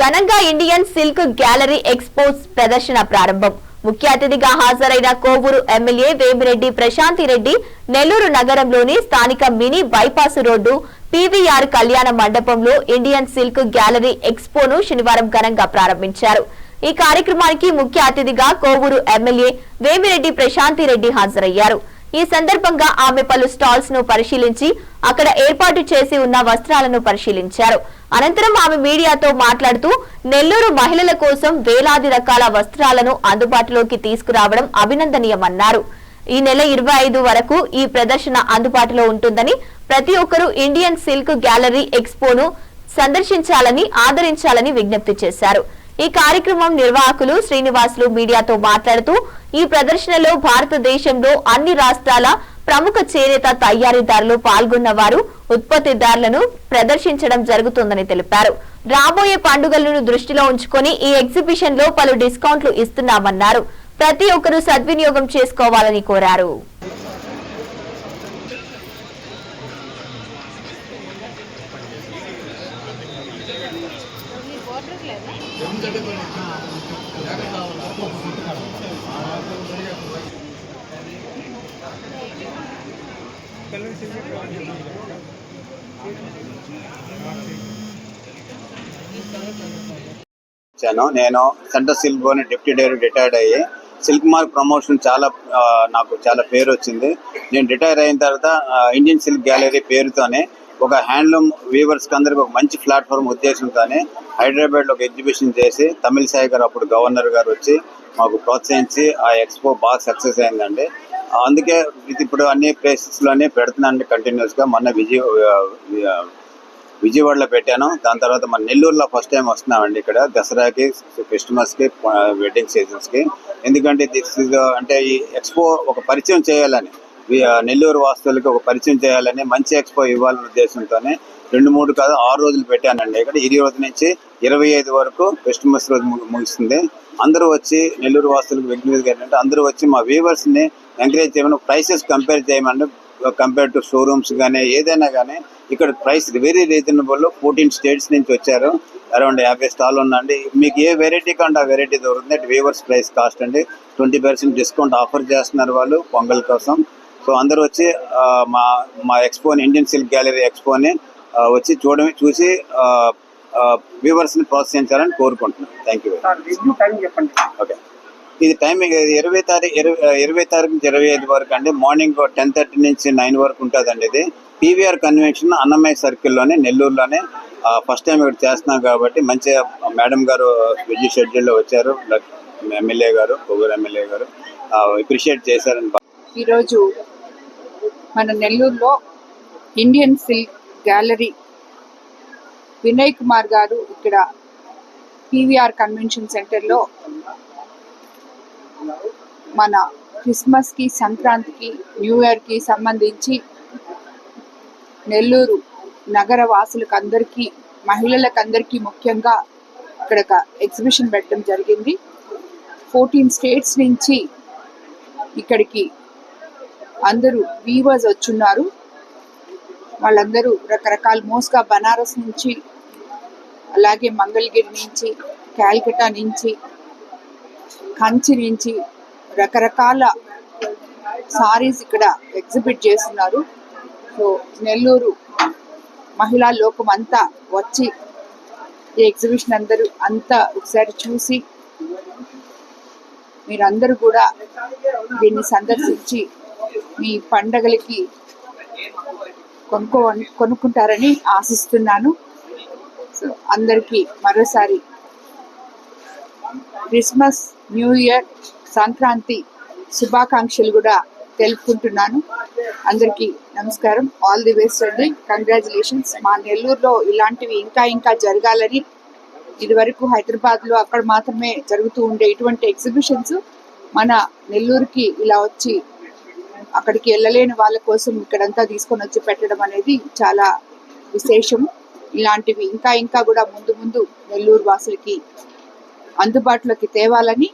ఘనంగా Indian silk gallery expos ప్రదర్శన ప్రారంభం. ముఖ్య అతిథిగా హాజరైన కోవూరు ఎమ్మెల్యే వేమిరెడ్డి ప్రశాంతి రెడ్డి నెల్లూరు నగరంలోని స్థానిక మినీ బైపాస్ రోడ్డు పీవీఆర్ కళ్యాణ మండపంలో ఇండియన్ సిల్క్ గ్యాలరీ ఎక్స్పోను శనివారం ఘనంగా ప్రారంభించారు. ఈ కార్యక్రమానికి ముఖ్య అతిథిగా కోవూరు ఎమ్మెల్యే వేమిరెడ్డి ప్రశాంతి రెడ్డి హాజరయ్యారు. ఈ సందర్భంగా ఆమె పలు స్టాల్స్ను పరిశీలించి అక్కడ ఏర్పాటు చేసి ఉన్న వస్త్రాలను పరిశీలించారు. అనంతరం ఆమె మీడియాతో మాట్లాడుతూ నెల్లూరు మహిళల కోసం వేలాది రకాల వస్త్రాలను అందుబాటులోకి తీసుకురావడం అభినందనీయమన్నారు. ఈ నెల ఇరవై ఐదు వరకు ఈ ప్రదర్శన అందుబాటులో ఉంటుందని ప్రతి ఒక్కరూ ఇండియన్ సిల్క్ గ్యాలరీ ఎక్స్పోను సందర్శించాలని ఆదరించాలని విజ్ఞప్తి చేశారు. ఈ కార్యక్రమం నిర్వాహకులు శ్రీనివాసులు మీడియాతో మాట్లాడుతూ ఈ ప్రదర్శనలో భారతదేశంలో అన్ని రాష్ట్రాల ప్రముఖ చేనేత తయారీదారులు పాల్గొన్న వారు ఉత్పత్తిదారులను ప్రదర్శించడం జరుగుతుందని తెలిపారు. రాబోయే పండుగలను దృష్టిలో ఉంచుకొని ఈ ఎగ్జిబిషన్లో పలు డిస్కౌంట్లు ఇస్తున్నామన్నారు. ప్రతి ఒక్కరూ సద్వినియోగం చేసుకోవాలని కోరారు. వచ్చాను. నేను సెంటర్ సిల్క్ అని డిప్యూటీ డైరెక్టర్ రిటైర్డ్ అయ్యి సిల్క్ మార్క్ ప్రమోషన్ చాలా నాకు చాలా పేరు వచ్చింది. నేను రిటైర్ అయిన తర్వాత ఇండియన్ సిల్క్ గ్యాలరీ పేరుతోనే ఒక హ్యాండ్లూమ్ వీవర్స్ అందరికి ఒక మంచి ప్లాట్ఫామ్ ఉద్దేశంతోనే హైదరాబాద్లో ఒక ఎగ్జిబిషన్ చేసి తమిళ సాయి గారు అప్పుడు గవర్నర్ గారు వచ్చి మాకు ప్రోత్సహించి ఆ ఎక్స్పో బాగా సక్సెస్ అయిందండి. అందుకే ఇది ఇప్పుడు అన్ని ప్లేసెస్లోనే పెడుతున్నాను కంటిన్యూస్గా మొన్న విజయ విజయవాడలో పెట్టాను. దాని తర్వాత మన నెల్లూరులో ఫస్ట్ టైం వస్తున్నామండి ఇక్కడ. దసరాకి క్రిస్మస్కి వెడ్డింగ్ సీజన్స్కి. ఎందుకంటే దిస్ ఇస్ అంటే ఈ ఎక్స్పో ఒక పరిచయం చేయాలని నెల్లూరు వాస్తువులకి ఒక పరిచయం చేయాలని మంచి ఎక్స్పో ఇవ్వాలనే ఉద్దేశంతోనే రెండు మూడు కాదు ఆరు రోజులు పెట్టానండి. ఇక్కడ ఈ రోజు నుంచి ఇరవై ఐదు వరకు క్రిస్టమస్ రోజు ము- ముగిస్తుంది. అందరూ వచ్చి నెల్లూరు వాస్తులకు విజ్ఞప్తి ఏంటంటే అందరూ వచ్చి మా వ్యూవర్స్ని ఎంకరేజ్ చేయమని ప్రైసెస్ కంపేర్ చేయమని కంపేర్ టు షోరూమ్స్ కానీ ఏదైనా కానీ ఇక్కడ price very reasonable. Fourteen states నుంచి వచ్చారు. అరౌండ్ యాభై స్టాల్ ఉందండి. మీకు ఏ వెరైటీ కంటే ఆ వెరైటీ దొరుకుతుంది వేవర్స్ ప్రైస్ కాస్ట్ అండి. ట్వంటీ పర్సెంట్ డిస్కౌంట్ ఆఫర్ చేస్తున్నారు వాళ్ళు పొంగల్ కోసం. సో అందరూ వచ్చి మా మా ఎక్స్పోని ఇండియన్ సిల్క్ గ్యాలరీ ఎక్స్పోని వచ్చి చూడమే చూసి వ్యూవర్స్ని ప్రోత్సహించాలని కోరుకుంటున్నాను thank you sir review time చెప్పండి. ఓకే ఇది టైమింగ్ ఇరవై తారీఖు ఇరవై ఇరవై తారీఖు నుంచి ఇరవై ఐదు వరకు అండి. మార్నింగ్ టెన్ థర్టీ నుంచి నైన్ వరకు ఉంటుందండి ఇది. పీవీఆర్ కన్వెన్షన్ అన్నమయ్య సర్కిల్లోనే నెల్లూరులోనే ఫస్ట్ టైం ఇక్కడ చేస్తున్నాం కాబట్టి మంచిగా మేడం గారు బిజీ షెడ్యూల్లో వచ్చారు. ఎమ్మెల్యే గారు కొవ్వూరు ఎమ్మెల్యే గారు అప్రిషియేట్ చేశారని ఈరోజు మన నెల్లూరులో Indian silk gallery Vinay Kumar గారు ఇక్కడ పీవీఆర్ కన్వెన్షన్ సెంటర్లో మన క్రిస్మస్కి సంక్రాంతికి న్యూ ఇయర్కి సంబంధించి నెల్లూరు నగర వాసులకు అందరికీ మహిళలకు అందరికీ ముఖ్యంగా ఇక్కడ ఒక ఎగ్జిబిషన్ పెట్టడం జరిగింది. ఫోర్టీన్ స్టేట్స్ నుంచి ఇక్కడికి అందరూ వీవర్స్ వచ్చున్నారు. వాళ్ళందరూ రకరకాల మోస్గా బనారస్ నుంచి అలాగే మంగళగిరి నుంచి క్యాల్కటా నుంచి కంచి నుంచి రకరకాల సారీస్ ఇక్కడ ఎగ్జిబిట్ చేస్తున్నారు. సో నెల్లూరు మహిళా లోకం అంతా వచ్చి ఈ ఎగ్జిబిషన్ అందరూ అంతా ఒకసారి చూసి మీరందరూ కూడా దీన్ని సందర్శించి మీ పండగలకి కొనుక్కో కొనుక్కుంటారని ఆశిస్తున్నాను. సో అందరికీ మరోసారి క్రిస్మస్ న్యూ ఇయర్ సంక్రాంతి శుభాకాంక్షలు కూడా తెలుపుకుంటున్నాను. అందరికీ నమస్కారం. ఆల్ ది బెస్ట్ అండి. కంగ్రాచులేషన్స్ మా నెల్లూరులో ఇలాంటివి ఇంకా ఇంకా జరగాలని ఇదివరకు హైదరాబాద్లో అక్కడ మాత్రమే జరుగుతూ ఉండే ఇటువంటి ఎగ్జిబిషన్స్ మన నెల్లూరుకి ఇలా వచ్చి అక్కడికి వెళ్ళలేని వాళ్ళ కోసం ఇక్కడంతా తీసుకొని వచ్చి పెట్టడం అనేది చాలా విశేషం ఇలాంటివి ఇంకా ఇంకా కూడా ముందు ముందు నెల్లూరు వాసులకి అందుబాటులోకి తేవాలని